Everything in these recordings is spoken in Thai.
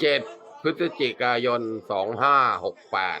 เจ็ดพฤศจิกายนสองห้าหกแปด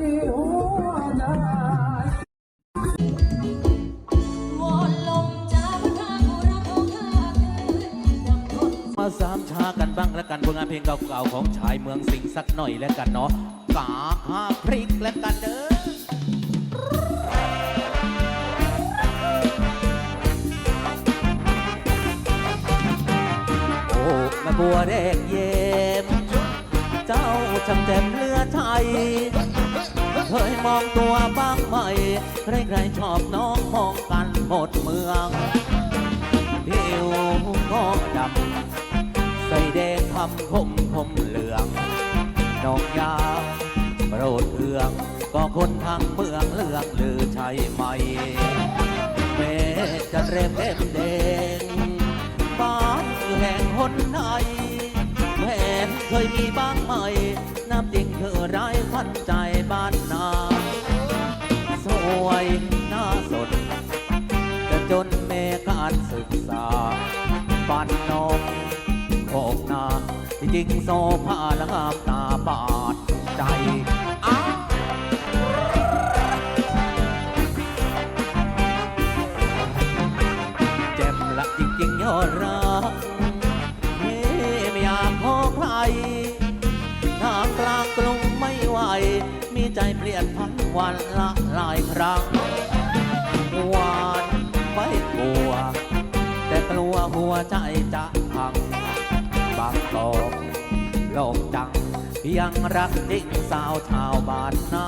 กันบ้างแล้วกันผลงานเพลงเก่าๆของชายเมืองสิงห์สักหน่อยแล้วกันเนาะกาห้าพริกแล้วกันเด้อโอ้ม่บัวแดงเย็มเจ้าช่างแจ่มเลือไทยเคยมองตัวบ้างไหมใครๆชอบน้องมองกันหมดเมืองผิวก็ดำำคมคมเหลืองนองยาโปรดเอืองก็คนทางเมืองเลือกลือใช่ไหมแม่จะเร็บเอ็มเดงบ้านแห่งหนไหนแม่เคยมีบ้างไหมน้ำจริงเธอร้ายพันใจบ้านนา สวยน่าสนจะจนแม่การศึกษาบ้านน ที่จริงโซภาละงามตาบาดใจอ้าวเจ็บละจริงๆยอดรักเฮ้ไม่อยากขอใครทางกลางกรุงไม่ไหว มีใจเปลี่ยนพันวันละหลายครั้งหวานไม่กลัว แต่กลัวหัวใจจะพังบางกอก ดอกจัง ยังรักดิ่งสาวชาวบ้านนา